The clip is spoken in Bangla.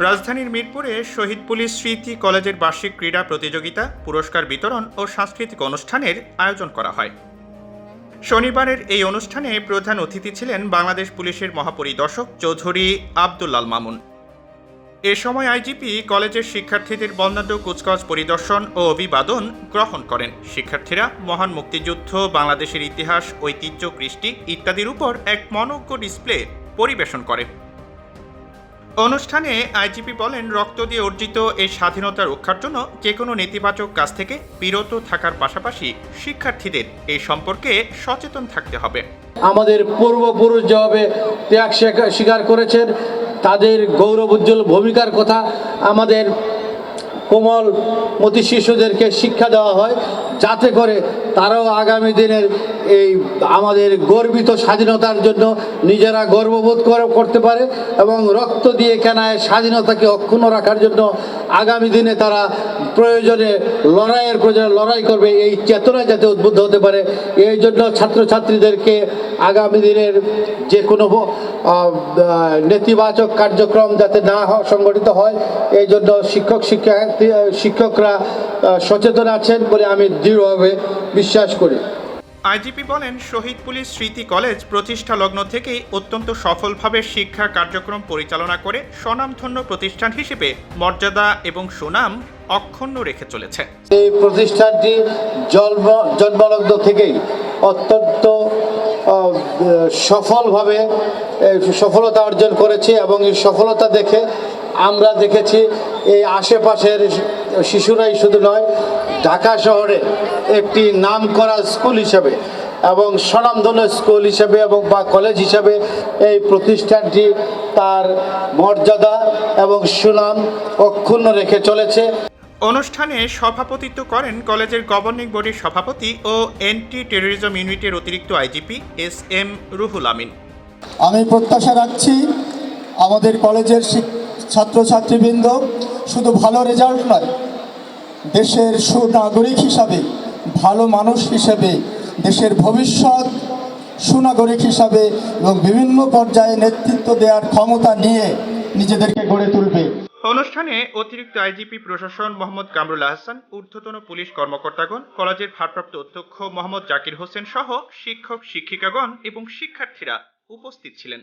রাজধানীর মিরপুরে শহীদ পুলিশ স্মৃতি কলেজের বার্ষিক ক্রীড়া প্রতিযোগিতা, পুরস্কার বিতরণ ও সাংস্কৃতিক অনুষ্ঠানের আয়োজন করা হয়। শনিবারের এই অনুষ্ঠানে প্রধান অতিথি ছিলেন বাংলাদেশ পুলিশের মহাপরিদর্শক চৌধুরী আবদুল্লাল মামুন। এ সময় আইজিপি কলেজের শিক্ষার্থীদের বর্ণাঢ্য কুচকাওয়াজ পরিদর্শন ও অভিবাদন গ্রহণ করেন। শিক্ষার্থীরা মহান মুক্তিযুদ্ধ, বাংলাদেশের ইতিহাস, ঐতিহ্য, কৃষ্টি ইত্যাদির উপর এক মনোজ্ঞ ডিসপ্লে পরিবেশন করে। অনুষ্ঠানে আইজিপি বলেন, রক্ত দিয়ে অর্জিত এই স্বাধীনতা রক্ষার জন্য যে কোনো নেতিবাচক কাজ থেকে বিরত থাকার পাশাপাশি শিক্ষার্থীদের এই সম্পর্কে সচেতন থাকতে হবে। আমাদের পূর্বপুরুষ যেভাবে ত্যাগ স্বীকার- স্বীকার করেছেন তাদের গৌরব উজ্জ্বল ভূমিকার কথা আমাদের কোমল মতি শিশুদেরকে শিক্ষা দেওয়া হয়। যাতে করে তারাও আগামী দিনের এই আমাদের গর্বিত স্বাধীনতার জন্য নিজেরা গর্ববোধ করে- করতে পারে এবং রক্ত দিয়ে কেনায় স্বাধীনতাকে অক্ষুণ্ণ রাখার জন্য আগামী দিনে তারা প্রয়োজনে লড়াইয়ের প্রয়োজনে লড়াই করবে, এই চেতনা যাতে উদ্বুদ্ধ হতে পারে। এই জন্য ছাত্রছাত্রীদেরকে আগামী দিনের যে কোনো নেতিবাচক কার্যক্রম যাতে না সংগঠিত হয়, এই জন্য শিক্ষক, শিক্ষার্থী, শিক্ষকরা সচেতন আছেন বলে আমি দৃঢ়ভাবে বিশ্বাস করি। আইজিপি বলেন শহীদ পুলিশ স্মৃতি কলেজ প্রতিষ্ঠা লগ্ন থেকেই অত্যন্ত সফলভাবে শিক্ষা কার্যক্রম পরিচালনা করে স্বনামধন্য প্রতিষ্ঠান হিসেবে মর্যাদা এবং সুনাম অক্ষুণ্ণ রেখে চলেছে। এই প্রতিষ্ঠানটি জন্ম জন্মলগ্ন থেকেই অত্যন্ত সফলভাবে সফলতা অর্জন করেছে এবং এই সফলতা দেখে আমরা দেখেছি এই আশেপাশের শিশুরাই শুধু নয় ঢাকা শহরে একটি নামকরা স্কুল হিসেবে এবং স্বনামধন্য স্কুল হিসেবে এবং বা কলেজ হিসেবে এই প্রতিষ্ঠানটি তার মর্যাদা এবং সুনাম অক্ষুণ্ণ রেখে চলেছে। অনুষ্ঠানে সভাপতিত্ব করেন কলেজের গভর্নিং বডির সভাপতি ও এন্টি টেরোরিজম ইউনিটের অতিরিক্ত IGP S M Ruhul Amin. আমি প্রত্যাশা রাখছি আমাদের কলেজের ছাত্রছাত্রীবৃন্দ শুধু ভালো রেজাল্ট নয়, দেশের সুনাগরিক হিসাবে, ভালো মানুষ হিসেবে, দেশের ভবিষ্যৎ সুনাগরিক হিসাবে এবং বিভিন্ন পর্যায়ে নেতৃত্ব দেওয়ার ক্ষমতা নিয়ে নিজেদেরকে গড়ে তুলবে। অনুষ্ঠানে অতিরিক্ত আইজিপি প্রশাসন মোহাম্মদ কামরুল আহসান, ঊর্ধ্বতন পুলিশ কর্মকর্তাগণ, কলেজের ভারপ্রাপ্ত অধ্যক্ষ মোহাম্মদ জাকির হোসেন সহ শিক্ষক, শিক্ষিকাগণ এবং শিক্ষার্থীরা উপস্থিত ছিলেন।